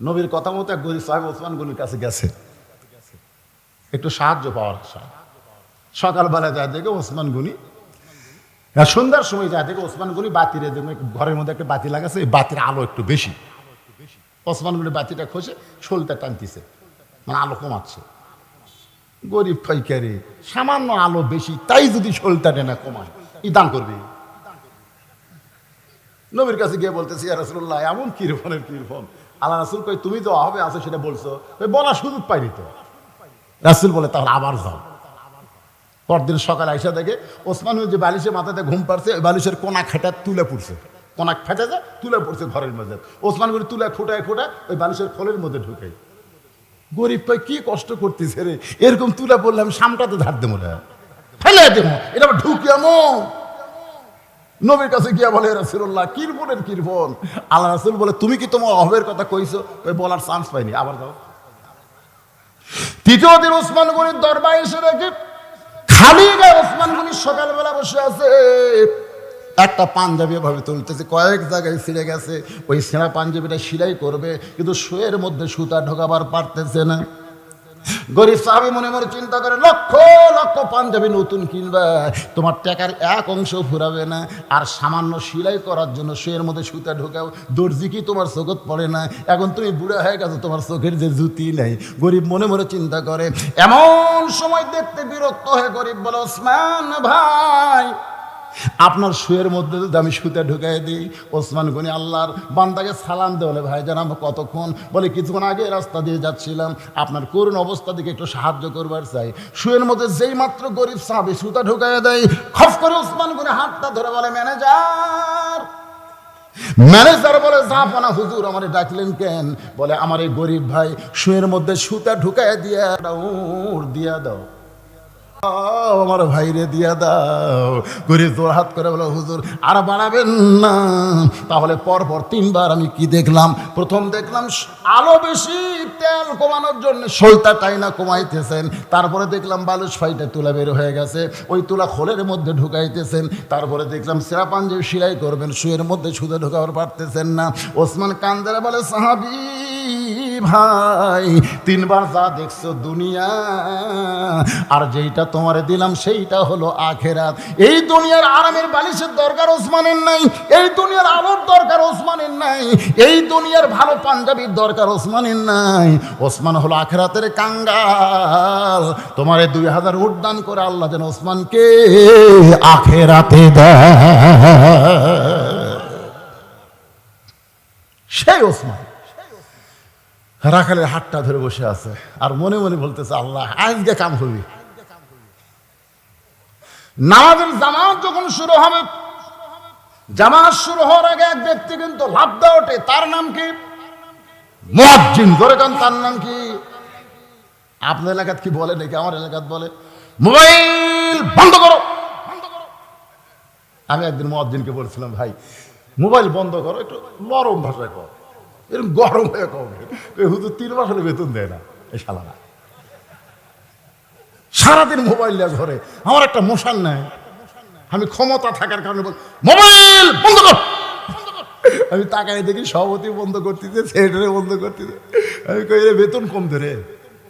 নবীর কথা মতো এক গরিব সাহেব ওসমান গনির কাছে গেছে। একটু সাহায্য পাওয়ার আশা সকালবেলা যায় দেখে ওসমান গনি সন্ধ্যার সময় যায় দেখে ওসমান গনি বাতিরে দেখবে ঘরের মধ্যে একটা বাতি লাগাছে, এই বাতির আলো একটু বেশি। ওসমান গনি বাতিটা খসে, শোলটা টানতিছে মানে আলো কমাচ্ছে। গরিব ফাইকারি সামান্য আলো বেশি, তাই যদি শোলটা টেনা কমায়, ই দান করবি। নবীর কাছে গিয়ে বলতেছি, ইয়া রাসূলুল্লাহ, এমন কিরফনের কিরফন আল্লাহ রাসূল কই তুমি তো হবে আছে সেটা বলছো। ওই বলার সুযোগ পাইনি তো। রাসুল বলে, তাহলে আবার যাও। পরদিন সকালে আইসা দেখে ওসমান যে বালিশে মাথাতে ঘুম পারছে ওই বালিশের কোনা খেটা তুলে পড়ছে। কোনা ফেটে যায়, তুলে পড়ছে ঘরের মধ্যে। ওসমান করে তুলে ফুটায় ফুটায় ওই বালিশের খোলের মধ্যে ঢুকে গরিব পাই কি কষ্ট করতেছে রে? এরকম তুলে পড়লাম সামটাতে ধার দেবো না। ফেলে দেবো, এটা আবার ঢুকি এমন নবীর কাছে গিয়া বলে রাসুল্লাহ কিরবনের কিরবন আল্লাহ রাসুল বলে, তুমি কি তোমার অভাবের কথা কইছো? ওই বলার চান্স পাইনি, আবার দাও তৃতীয় দিন ওসমান গনির দরবার এসে রেখে খালি গায়ে ওসমান গনি সকালবেলা বসে আছে। একটা পাঞ্জাবি ভাবে তুলতেছে, কয়েক জায়গায় ছিঁড়ে গেছে। ওই ছেঁড়া পাঞ্জাবিটা সিলাই করবে, কিন্তু শোয়ের মধ্যে সুতা ঢোকাবার পারতেছে না। গরিব সাহাবি মনে মনে চিন্তা করে, লক্ষ লক্ষ পাঞ্জাবি নতুন কিনবে, তোমার টাকার এক অংশ ফুরাবে না, আর সামান্য সিলাই করার জন্য শুয়ের মধ্যে সুতা ঢোকাও, দর্জি কি তোমার চোখত পড়ে না? এখন তুমি বুড়া হয়ে গেছো, তোমার চোখের যে জুতি নেই। গরিব মনে মনে চিন্তা করে, এমন সময় দেখতে বিরক্ত হয়ে গরিব বলে, ওসমান ভাই আপনার শুয়ের মধ্যে যদি আমি সুতে ঢুকাই দিই ওসমান গনি আল্লাহর বান্দাকে সালাম দে বলে ভাই জানাম কতক্ষণ? বলে কিছুক্ষণ আগে রাস্তা দিয়ে যাচ্ছিলাম। আপনার করুণ অবস্থা দিকে একটু সাহায্য করবার চাই। শুয়ের মধ্যে যেই মাত্র গরিব সাহাবি সুতা ঢুকাই দেয় খফ করে ওসমান গনি হাতটা ধরে বলে ম্যানেজার! ম্যানেজার বলে জাফানা হুজুর আমারে ডাকলেন কেন? বলে আমার এই গরিব ভাই শুয়ের মধ্যে সুতা ঢুকাই দিয়া দাও দিয়া দাও, আমার ভাইরে দিয়া দাও। জোর হাত করে বলো, হুজুর, আর বাড়াবেন না। তাহলে পর পর তিনবার আমি কি দেখলাম? প্রথম দেখলাম, আলো বেশি, তেল কমানোর জন্য সলতা টাইনা কমাইতেছেন। তারপরে দেখলাম বালুস ফাইটা তুলা বের হয়ে গেছে। ওই তুলা খোলের মধ্যে ঢুকাইতেছেন। তারপরে দেখলাম সেরা পাঞ্জাবি সিলাই করবেন, শুয়ের মধ্যে সুদে ঢুকাবার পারতেছেন না। ওসমান কান্দারে বলে, সাহাবি ভাই, তিনবার যা দেখছ দুনিয়া, আর যেইটা তোমারে দিলাম সেইটা হলো আখেরাত। এই দুনিয়ার আরামের বালিশের দরকার ওসমানের নাই, এই দুনিয়ার আলোর দরকার ওসমানের নাই, এই দুনিয়ার ভালো পাঞ্জাবির দরকার ওসমানের নাই। ওসমান হলো আখেরাতের কাঙ্গাল, তোমারে দুই হাজার উদ্যান করে আল্লাহ যেন ওসমানকে আখেরাতে দেয়। সেই ওসমান। রাখালের হাতটা ধরে বসে আছে। আর মনে মনে বলতেছে, আল্লাহ, আজকে কাম হবি। নামাজের জামাত যখন শুরু হবে, জামাত শুরু হওয়ার আগে এক ব্যক্তি কিন্তু লাভ ওঠে। তার নাম কি? মুয়াজ্জিন। ধরে কান, তার নাম কি? আপনার এলাকাত কি বলে নাকি? আমার এলাকাত বলে। মোবাইল বন্ধ করো। আমি একদিন মুয়াজ্জিনকে বলছিলাম, ভাই, মোবাইল বন্ধ করো, একটু নরম ভাষায় কর এরকম গরম হয়ে ওই হুজুর তিন মাস হলে বেতন দেয় না। এই শালারা। সারাদিন মোবাইল নিয়ে ধরে আমার একটা মশান নাই। আমি ক্ষমতা থাকার কারণে মোবাইল বন্ধ কর। আমি তাকাই দেখি সভাপতি বন্ধ করতেছে, সেক্রেটারি বন্ধ করতেছে। আমি কই রে, বেতন কম ধরে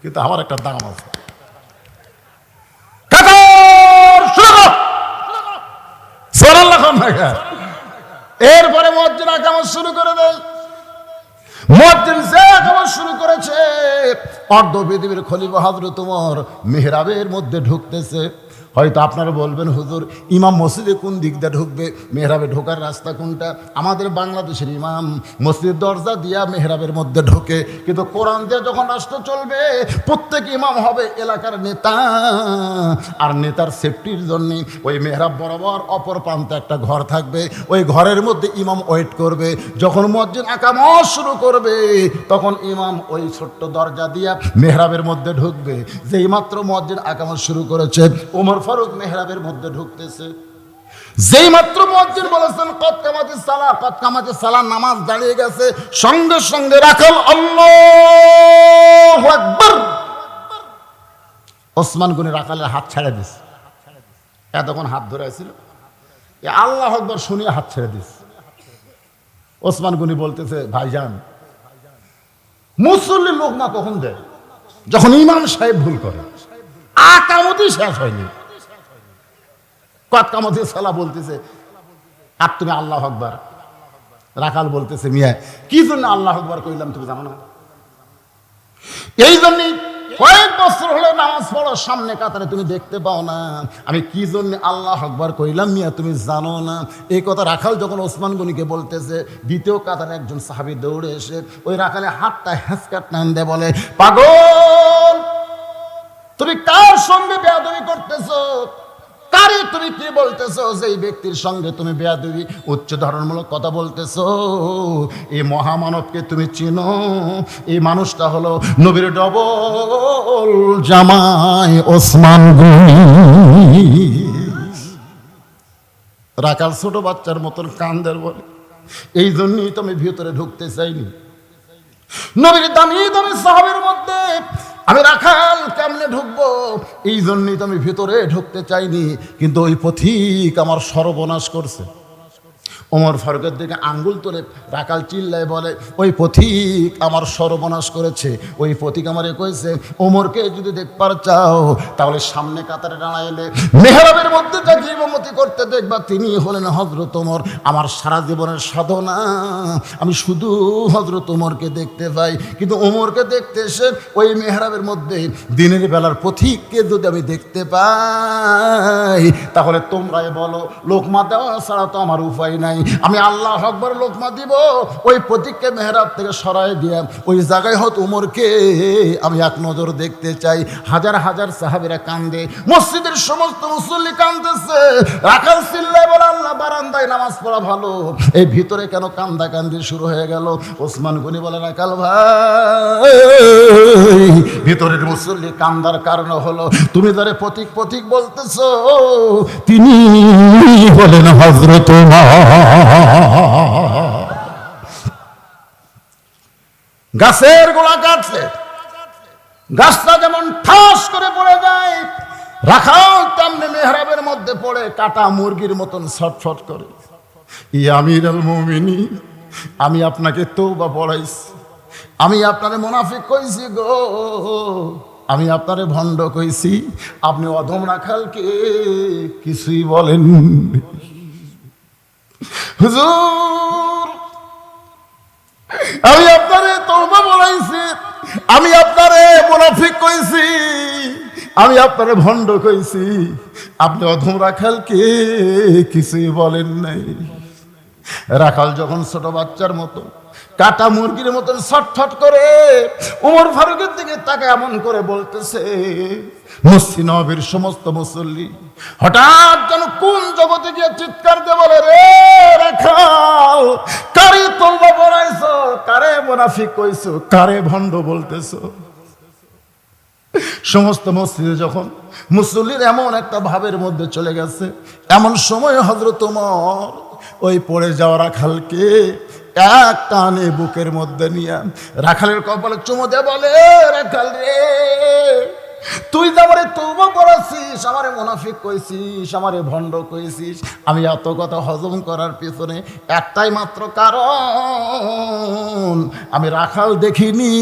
কিন্তু আমার একটা দাম আছে। এরপরে মসজিদ আকামত শুরু করে দেয়। শুরু করেছে। অর্ধ পৃথিবীর খলিফা হাজরত তোমার মেহরাবের মধ্যে ঢুকতেছে। হয়তো আপনারা বলবেন, হুজুর, ইমাম মসজিদে কোন দিক দিয়ে ঢুকবে? মেহরাবে ঢোকার রাস্তা কোনটা? আমাদের বাংলাদেশের ইমাম মসজিদ দরজা দিয়া মেহরাবের মধ্যে ঢোকে। কিন্তু কোরআন দিয়ে যখন রাষ্ট্র চলবে, প্রত্যেক ইমাম হবে এলাকার নেতা। আর নেতার সেফটির জন্য ওই মেহরাব বরাবর অপর প্রান্তে একটা ঘর থাকবে। ওই ঘরের মধ্যে ইমাম ওয়েট করবে। যখন মসজিদ আকামত শুরু করবে, তখন ইমাম ওই ছোট্ট দরজা দিয়া মেহরাবের মধ্যে ঢুকবে। যেই মাত্র মসজিদ আকামত শুরু করেছে, ওমর ফারুক মেহরাবের মধ্যে ঢুকতেছে। যেই মাত্র মসজিদ বলেছেন কত কামাতে সালা কত কামাতে সালা নামাজ দাঁড়িয়ে গেছে। সঙ্গে সঙ্গে রাখাল আল্লাহ আকবার। ওসমান গুনি রাখালের হাত ছেড়ে দিস এতক্ষণ হাত ধরে ছিল এ আল্লাহ আকবর শুনিয়ে হাত ছেড়ে দিস ওসমান গুনি বলতেছে, ভাইজান মুসল্লি লোকমা কখন দেয়? যখন ইমাম সাহেব ভুল করে। আকামতি শেষ হয়নি। সালা বলতেছে। আর তুমি আল্লাহ আকবার। বলতেছে, মিয়া, কি জন্য আল্লাহ আকবার কইলাম তুমি জানো না? এই কয়েক বছর হলো নামাজ পড়ো সামনে কাতারে তুমি দেখতে পাও না। আমি কি জন্য আল্লাহ আকবার কইলাম, মিয়া, তুমি জানো না? এই কথা রাখাল যখন ওসমান গনিকে বলতেছে, দ্বিতীয় কাতারে একজন সাহাবি দৌড়ে এসে ওই রাখালে হাতটা হ্যাঁচকাট টান দেয় বলে, পাগল! তুমি কার সঙ্গে বেয়াদবি করতেছো? কারে তুমি কি বলতেছো? যে এই ব্যক্তির সঙ্গে তুমি বেয়াদবি, উচ্চ ধরনমূলক কথা বলতেছো, এই মহামানবকে তুমি চিনো? এই মানুষটা হলো নবীর ডবল জামাই ওসমান গনি। রাখাল ছোট বাচ্চার মতন কান্দের বলে, এই জন্যই তো আমি ভিতরে ঢুকতে চাইনি। নবীর দামি দামি সাহাবের মধ্যে আমি রাখাল, কেমনে ঢুকবো? এই জন্যই তো আমি ভিতরে ঢুকতে চাইনি, কিন্তু ওই পথিক আমার সর্বনাশ করছে। ওমর ফারুকের দিকে আঙ্গুল তোলে, রাকাল চিল্লায় বলে, ওই পথিক আমার সর্বনাশ করেছে, ওই পথিক আমারে কয়েছে ওমরকে যদি দেখবার চাও, তাহলে সামনে কাতারে দাঁড়াইলে মেহরাবের মধ্যে যা জীবমতি করতে দেখবা, তিনি হলেন হজরত ওমর। আমার সারা জীবনের সাধনা, আমি শুধু হজরত ওমরকে দেখতে পাই। কিন্তু ওমরকে দেখতে এসে ওই মেহরাবের মধ্যে দিনের বেলার পথিককে যদি আমি দেখতে পাই, তাহলে তোমরাই বলো, লোকমা দেওয়া ছাড়া তো আমার উপায় নাই। আমি আল্লাহ আকবর লোকমা দিব, ওই প্রতীককে মেহরাব থেকে সরাই দিয়ে ওই জায়গায় হয়তো উমরকে আমি এক নজর দেখতে চাই। হাজার হাজার সাহাবিরা কান্দে, মসজিদের সমস্ত মুসল্লি কান্দেছে রাখাল সিল্লায় বলে, আল্লাহ, বারান্দায় নামাজ পড়া ভালো। এই ভিতরে কেন কান্দা কান্দি শুরু হয়ে গেল? ওসমান গনি বলে, রাখাল ভাই ভিতরের মুসল্লি কান্দার কারণ হলো, তুমি ধরে প্রতীক প্রতীক বলতেছ। তিনি বলেন হজরত গাছের গোলা কাটলে গাছটা যেমন ঠাস করে পড়ে যায় রাখাও তেমনি মেহরাবের মধ্যে পড়ে, কাটা মুরগির মতন ছটফট করে। ই আমির আল মমিনী আমি আপনাকে তো বা পড়াইছি। আমি আপনারে মুনাফিক কইছি গো। আমি আপনারে ভণ্ড কইছি। আপনি অধম রাখালকে কিছুই বলেন হুজুর, আমি আপনারে তওবা বলাইছি। আমি আপনারে মুনাফিক কইছি। আমি আপনারে ভণ্ড কইছি। আপনি অধম রাখালকে কিছুই বলেন নাই। রাখাল যখন ছোট বাচ্চার মতো কাটা মুরগির মতন ছটফট করে উমর ফারুকের দিকে তাকে এমন করে বলতেছে, মসজিদ সমস্ত মুসল্লি হঠাৎ যেন কোন জগতে গিয়ে চিৎকার দিয়ে বলে, রে রাখাল, কারে তলবা বড়াইছো কারে মুনাফিক কইছো, কারে ভণ্ড বলতেছো? সমস্ত মসজিদে যখন মুসল্লির এমন একটা ভাবের মধ্যে চলে গেছে, এমন সময় হজরত উমর ওই পড়ে যাওয়া রাখালকে এক টানে বুকের মধ্যে নিয়ে রাখালের কপালে চুমো দে বলে রাখাল রে, তুই যে আমারে তৌবা আমারে মুনাফিক কইছিস, আমারে ভণ্ড কইছিস, আমি এত কথা হজম করার পিছনে একটাই মাত্র কারণ, আমি রাখাল দেখিনি।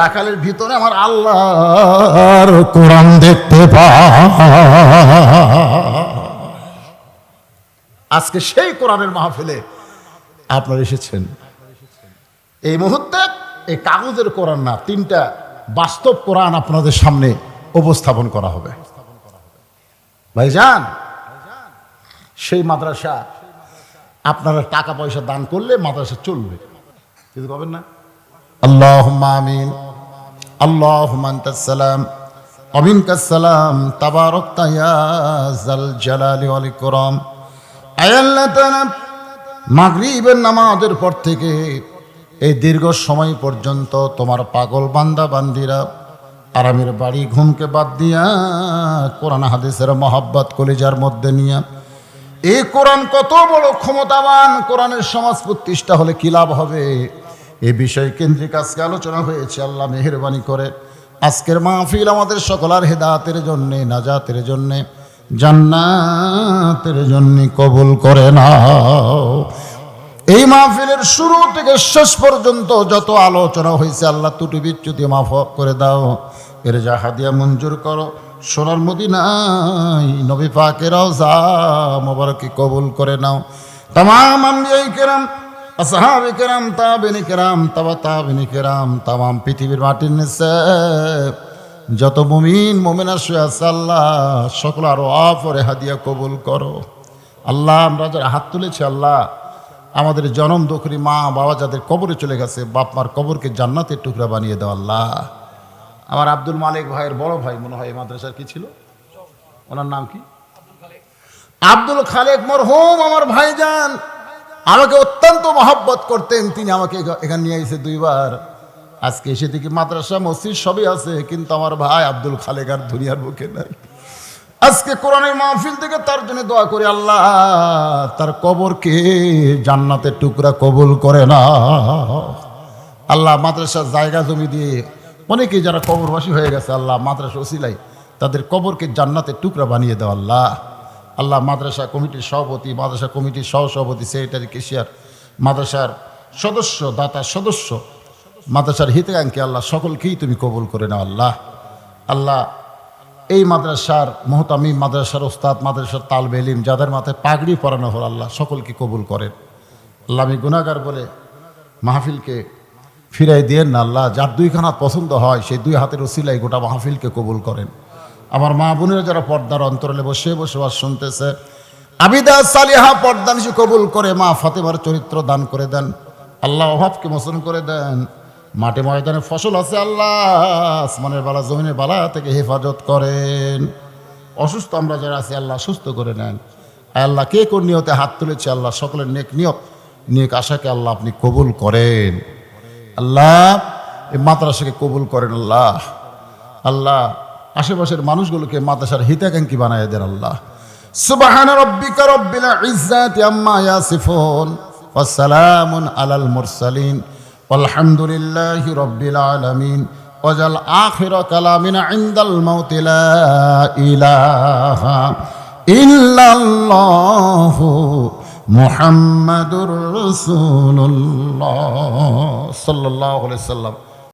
রাখালের ভিতরে আমার আল্লাহর কোরআন দেখতে পা আজকে সেই কোরআনের মাহফিলে আপনারা এসেছেন। এই মুহূর্তে এই কাগজের কোরআন না, তিনটা বাস্তব কোরআন আপনাদের সামনে উপস্থাপন করা হবে। ভাইজান, সেই মাদ্রাসা আপনারা টাকা পয়সা দান করলে মাদ্রাসা চলবে। কিছু পাবেন না? আল্লাহ আমিন। আল্লাহ সালাম। অমিন কাসালাম তাবারক তায়াল জালালি আলী করম আয়াল্লাহ মাগরিবের নামাজের পর থেকে এই দীর্ঘ সময় পর্যন্ত তোমার পাগল বান্দা বান্দিরা, আরামের বাড়ি ঘুমকে বাদ দিয়া, কোরআন, হাদিসের মহাব্বত কলিজার মধ্যে নিয়া এই কোরআন কত বড় ক্ষমতাবান, কোরআনের সমাজ প্রতিষ্ঠা হলে কি লাভ হবে? এ বিষয়ে কেন্দ্রিক আজকে আলোচনা হয়েছে, আল্লাহ মেহরবানি করে। আজকের মাহফিল আমাদের সকলার হেদাতের জন্যে, নাজাতের জন্যে, জান্নাতের জন্য কবুল করে নাও। এই মাহফিলের শুরু থেকে শেষ পর্যন্ত যত আলোচনা হয়েছে, আল্লাহ তুটি বিচ্যুতি মাফ করে দাও। এর যা হাদিয়া মঞ্জুর করো। সোনার মদিনাই নবী পাকেরাও যা মোবারকে কবুল করে নাও। তাম আম্বিয়াই কেরাম, আসহাবি কেরাম, তাবিনী কেরাম, তাবা তাবিনী কেরাম, তামাম পৃথিবীর মাটির নিচে। যত মুমিন, মুমিনা শুয়ে আছে আল্লাহ, সকল আরও অপরে হাদিয়া কবুল করো। আল্লাহ, আমরা যারা হাত তুলেছি, আল্লাহ আমাদের জনম দখরি মা বাবা যাদের কবরে চলে গেছে বাপ মার কবরকে জান্নাতের টুকরা বানিয়ে দেওয়া আল্লাহ। আমার আব্দুল মালিক ভাইয়ের বড় ভাই মনে হয় মাদ্রাসার কি ছিল? ওনার নাম কি? আব্দুল খালেক মরহুম আমার ভাইজান। আমাকে অত্যন্ত মহব্বত করতেন, তিনি আমাকে এখানে নিয়ে এসে দুইবার। আজকে এসে দেখি মাদ্রাসা, মসজিদ সবই আছে, কিন্তু আমার ভাই আব্দুল খালেক আর দুনিয়ার বুকে নাই। আজকে কোরআনের মাহফিল থেকে তার জন্য দোয়া করি, আল্লাহ, তার কবরকে জান্নাতের টুকরা কবুল করে না। আল্লাহ, মাদ্রাসার জায়গা জমি দিয়ে অনেকেই যারা কবরবাসী হয়ে গেছে, আল্লাহ মাদ্রাসা ওসিলাই তাদের কবরকে জান্নাতের টুকরা বানিয়ে দেওয়া আল্লাহ। আল্লাহ, মাদ্রাসা কমিটির সভাপতি, মাদ্রাসা কমিটির সহসভাপতি, সেক্রেটারি, কেশিয়ার, মাদ্রাসার সদস্য, দাতা সদস্য, মাদ্রাসার হিতাকাঙ্ক্ষী, আল্লাহ, সকলকেই তুমি কবুল করে নাও, আল্লাহ। আল্লাহ এই মাদ্রাসার মোহতামি মাদ্রাসার ওস্তাদ, মাদ্রাসার তালবে ইলিম, যাদের মাথায় পাগড়ি পরানো হল, আল্লাহ সকলকে কবুল করেন। আল্লাহ আমি গুণাগার বলে মাহফিলকে ফিরাই দিয়েন না, আল্লাহ যার দুইখানা পছন্দ হয়, সেই দুই হাতের ওসিলাই গোটা মাহফিলকে কবুল করেন। আমার মা বোনেরা যারা পর্দার অন্তরালে বসে বসে বাস শুনতেছে, আবিদা সালিহা পর্দা কবুল করে, মা ফাতেমার চরিত্র দান করে দেন। আল্লাহ অভাবকে মোচন করে দেন। মাঠে ময়দানে ফসল আছে আল্লাহ, আসমানের বালা, জমিনের বালা থেকে হেফাজত করেন। অসুস্থ আমরা যারা আছি, আল্লাহ সুস্থ করে নেন। আল্লাহ কে কোন নিয়তে হাত তুলেছে? আল্লাহ সকলের নেক নিয়ত, নেক আশাকে আল্লাহ আপনি কবুল করেন। আল্লাহ, এই মাদ্রাসাকে কবুল করেন আল্লাহ। আল্লাহ, আশেপাশের মানুষগুলোকে মাদ্রাসার হিতাকাঙ্ক্ষী বানায় দেন আল্লাহ। সুবহান রব্বিকা মুরসালিন। আলহামদুলিল্লাহ রব্বিল আলমিন। ওজাল আখির কালামিন আইন্দাল মৌতিলা ইলাহা ইল্লাল্লাহ মুহাম্মাদুর রাসূলুল্লাহ সাল্লাল্লাহু আলাইহি সাল্লাম